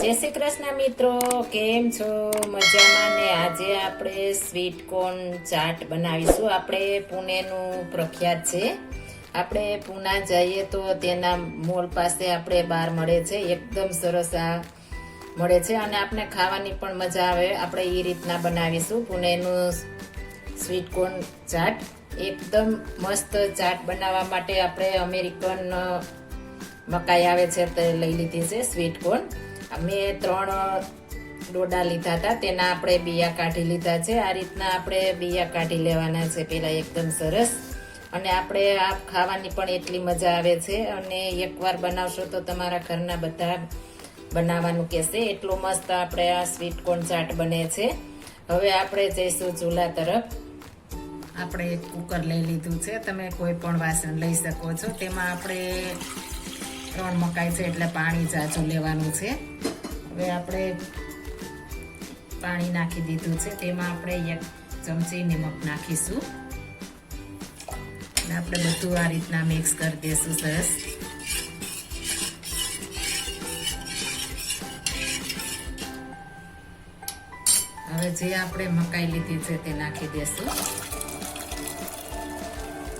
જય શ્રી કૃષ્ણ મિત્રો, કેમ છો? મજામાં ને આજે આપણે સ્વીટ કોર્ન ચાટ બનાવીશું. આપણે પુણેનું પ્રખ્યાત છે. આપણે પૂના જઈએ તો તેના મોલ પાસે આપણે બહાર મળે છે. એકદમ સરસ આ મળે છે અને આપણે ખાવાની પણ મજા આવે. આપણે એ રીતના બનાવીશું પુણેનું સ્વીટ કોર્ન ચાટ. એકદમ મસ્ત ચાટ બનાવવા માટે આપણે અમેરિકન મકાઈ આવે છે તે લઈ લીધી છે સ્વીટ કોર્ન અમે ત્રણ ડોડા લીધા હતા. તેના આપણે બિયા કાઢી લીધા છે. આ રીતના આપણે બિયા કાઢી લેવાના છે પહેલાં એકદમ સરસ. અને આપણે આ ખાવાની પણ એટલી મજા આવે છે. અને એકવાર બનાવશો તો તમારા ઘરના બધા બનાવવાનું કહેશે. એટલો મસ્ત આપણે આ સ્વીટ કોર્ન ચાટ બને છે. હવે આપણે જઈશું ચૂલા તરફ. આપણે કુકર લઈ લીધું છે. તમે કોઈ પણ વાસણ લઈ શકો છો. તેમાં આપણે ત્રણ મકાઈ છે એટલે પાણી જાજુ લેવાનું છે. હવે આપણે પાણી નાખી દીધું છે. તેમાં આપણે એક ચમચી નિમક નાખીશું. અને આપણે બધું આ રીતના મિક્સ કરી દઈશું સરસ. હવે જે આપણે મકાઈ લીધી છે તે નાખી દઈશું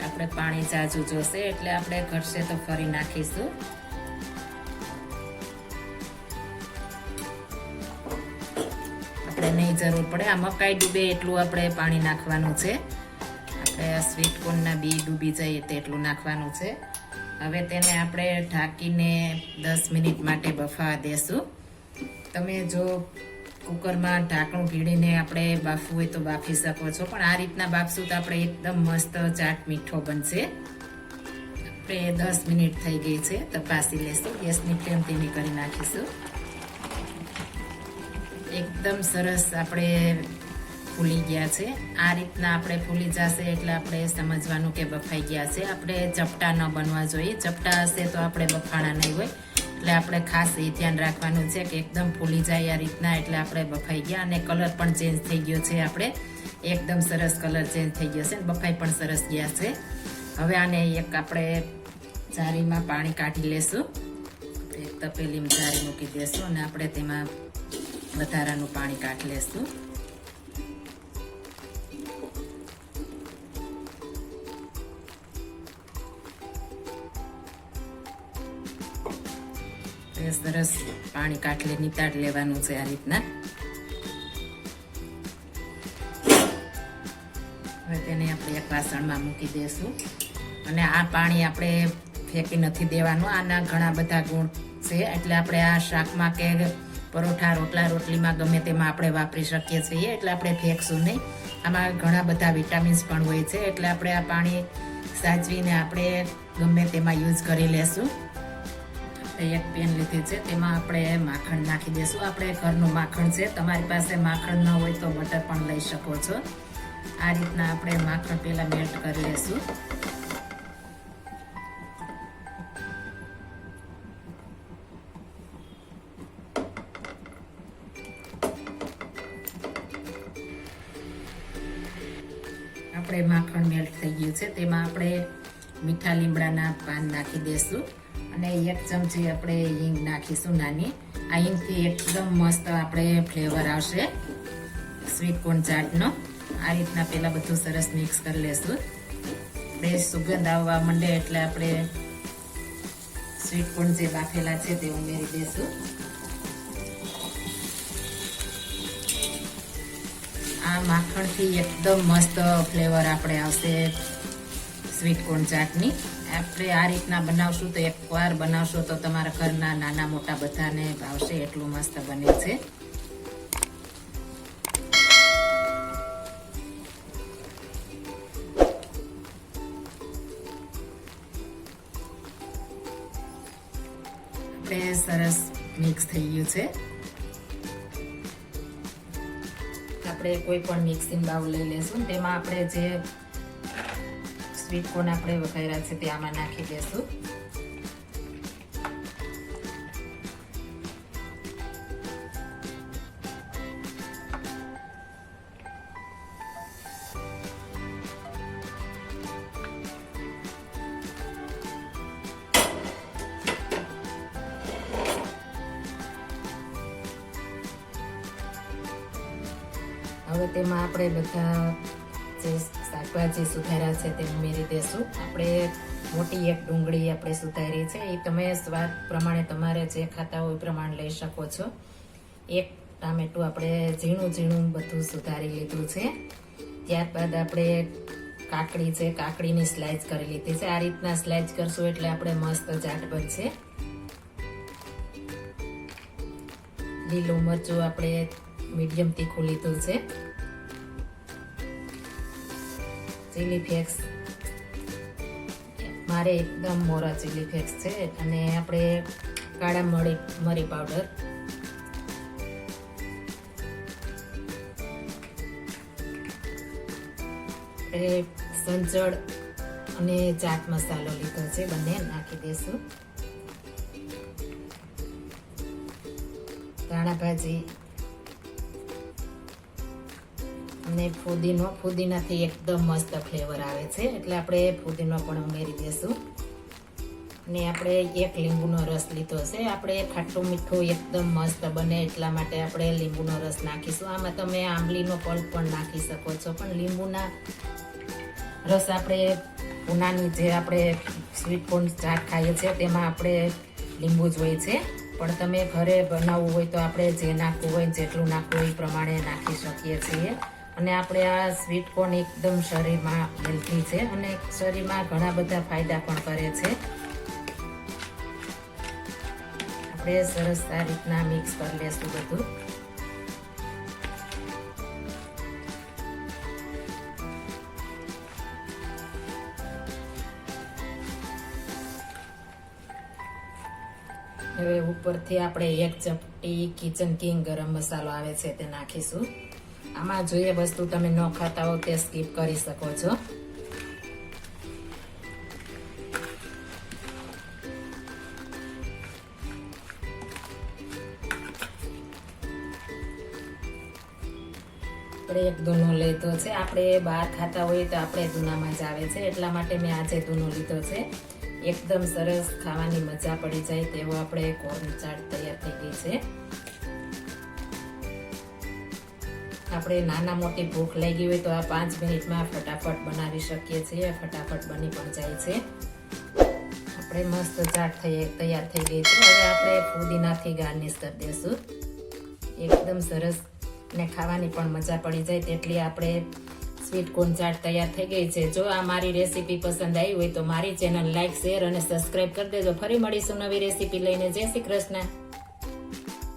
આપણે પાણી જાજુ જોશે એટલે આપણે ઘટશે તો ફરી નાખીશું. આપણે નહીં જરૂર પડે. આ મકાઈ ડૂબે એટલું આપણે પાણી નાખવાનું છે. આપણે આ સ્વીટ કોર્નના બી ડૂબી જાય તેટલું નાખવાનું છે. હવે તેને આપણે ઢાંકીને દસ મિનિટ માટે બફાવા દેશું. તમે જો કુકરમાં ઢાંકણું ભીડીને આપણે બાફવું હોય તો બાફી શકો છો. પણ આ રીતના બાફશું તો આપણે એકદમ મસ્ત ચાટ મીઠો બનશે. આપણે દસ મિનિટ થઈ ગઈ છે. તપાસી લેશું. ગેસની ફ્લેમ ધીમી કરી નાખીશું. એકદમ સરસ આપણે ફૂલી ગયા છે. આ રીતના આપણે ફૂલી જશે એટલે આપણે સમજવાનું કે બફાઈ ગયા છે. આપણે ચપટા ન બનવા જોઈએ. ચપટા હશે તો આપણે બફાણા નહીં હોય. એટલે આપણે ખાસ એ ધ્યાન રાખવાનું છે કે એકદમ ફૂલી જાય આ રીતના એટલે આપણે બફાઈ ગયા. અને કલર પણ ચેન્જ થઈ ગયો છે આપણે. એકદમ સરસ કલર ચેન્જ થઈ ગયો છે અને બફાઈ પણ સરસ ગયા છે. હવે આને એક આપણે જારીમાં પાણી કાઢી લેશું. એક તપેલીમાં જારી મૂકી દેશું અને આપણે તેમાં વધારાનું પાણી કાઢી લેશું. સરસ પાણી કાટલે નીતાડ લેવાનું છે આ રીતના. હવે તેને આપણે એક વાસણમાં મૂકી દઈશું અને આ પાણી આપણે ફેંકી નથી દેવાનું. આના ઘણા બધા ગુણ છે. એટલે આપણે આ શાકમાં કે પરોઠા, રોટલા, રોટલીમાં ગમે તેમાં આપણે વાપરી શકીએ છીએ, એટલે આપણે ફેંકશું નહીં. આમાં ઘણા બધા વિટામિન્સ પણ હોય છે, એટલે આપણે આ પાણી સાચવીને આપણે ગમે તેમાં યુઝ કરી લેશું. એક પેન લીધી છે, તેમાં આપણે માખણ નાખી દઈશું આપણે ઘરનું માખણ છે, તમારી પાસે માખણ ન હોય તો બટર પણ લઈ શકો છો. આ રીતના આપણે માખણ પહેલાં મેલ્ટ કરી લેશું. આપણે માખણ મેલ્ટ થઈ ગયું છે. તેમાં આપણે મીઠા લીમડાના પાન નાખી દઈશું અને એક ચમચી આપણે હિંગ નાખીશું નાની. આ હિંગથી એકદમ મસ્ત આપણે ફ્લેવર આવશે સ્વીટ કોર્ન ચાટનો. આ રીતના પહેલાં બધું સરસ મિક્સ કરી લેશું. આપણે સુગંધ આવવા માંડે એટલે આપણે સ્વીટ કોર્ન જે બાફેલા છે તે ઉમેરી દઈશું આ માખણથી એકદમ મસ્ત ફ્લેવર આપણે આવશે સ્વીટ કોર્ન ચાટની. આપણે આ રીતના બનાવશું તો એકવાર બનાવશો તો તમારા ઘરના નાના મોટા બધાને ભાવશે એટલું મસ્ત બને છે. આપણે સરસ મિક્સ થઈ ગયું છે. આપણે કોઈ પણ મિક્સિંગ બાઉલ લઈ લેશું. તેમાં આપણે જે સ્વીટ કોર્ન આપણે વઘાર્યા છે તે આમાં નાખી દેશું. હવે તેમાં આપણે બધા જે શાકભાજી સુધાર્યા છે તે ઉમેરી દેશું. આપણે મોટી એક ડુંગળી આપણે સુધારી છે. એ તમે સ્વાદ પ્રમાણે તમારે જે ખાતા હોય પ્રમાણે લઈ શકો છો. એક ટામેટું આપણે ઝીણું ઝીણું બધું સુધારી લીધું છે. ત્યારબાદ આપણે કાકડી છે, કાકડીની સ્લાઇસ કરી લીધી છે. આ રીતના સ્લાઇસ કરશું એટલે આપણે મસ્ત જાટ બનશે. લીલું મરચું આપણે મીડિયમ તીખું લીધું છે. ચીલી ફ્લેક્સ મારે એકદમ મોરા ચીલી ફ્લેક્સ છે અને આપણે કાળા મરી મરી પાવડર આપણે સંચળ અને ચાટ મસાલો લીધો છે બંને, નાખી દઈશું ધાણા ભાજી અને ફુદીનો, ફુદીનાથી એકદમ મસ્ત ફ્લેવર આવે છે. એટલે આપણે ફુદીનો પણ ઉમેરી દઈશું અને આપણે એક લીંબુનો રસ લીધો છે. આપણે ખાટું મીઠું એકદમ મસ્ત બને એટલા માટે આપણે લીંબુનો રસ નાખીશું. આમાં તમે આંબલીનો પલ્પ પણ નાખી શકો છો. પણ લીંબુના રસ આપણે ઉનાની જે આપણે સ્વીટ કોર્ન ચાટ ખાઈએ છીએ, તેમાં આપણે લીંબુ જ હોય છે. પણ તમે ઘરે બનાવવું હોય તો આપણે જે નાખવું હોય જેટલું નાખવું એ પ્રમાણે નાખી શકીએ છીએ. અને આપણે આ સ્વીટ કોર્ન એકદમ શરીરમાં હેલ્ધી છે અને શરીરમાં ઘણા બધા ફાયદા પણ કરે છે. આપણે સરસ આ રીતના મિક્સ કરી લેશું બધું. હવે ઉપરથી આપણે એક ચપટી કિચન કિંગ ગરમ મસાલો આવે છે તે નાખીશું. આમાં જોઈએ વસ્તુ તમે ન ખાતા હો તે સ્કીપ કરી શકો છો. આપણે એક દૂનો લીધો છે. આપણે બહાર ખાતા હોઈએ તો આપણે દૂનામાં જ આવે છે. એટલા માટે મેં આજે દૂનો લીધો છે. એકદમ સરસ ખાવાની મજા પડી જાય તેવો આપણે કોર્ન ચાટ તૈયાર થઈ ગઈ છે. આપણે નાના મોટી ભૂખ લાગી હોય તો આ પાંચ મિનિટમાં ફટાફટ બનાવી શકીએ છીએ. ફટાફટ બની પણ જાય છે. આપણે મસ્ત ચાટ થઈ તૈયાર થઈ ગઈ છે. હવે આપણે ફુદીનાથી ગાર્નિશ કરી દઈશું. એકદમ સરસ. ને ખાવાની પણ મજા પડી જાય તેટલી આપણે સ્વીટ કોર્ન ચાટ તૈયાર થઈ ગઈ છે. જો આ મારી રેસીપી પસંદ આવી હોય તો મારી ચેનલ લાઇક શેર અને સબસ્ક્રાઇબ કરી દેજો. ફરી મળીશું નવી રેસીપી લઈને. જય શ્રી કૃષ્ણ.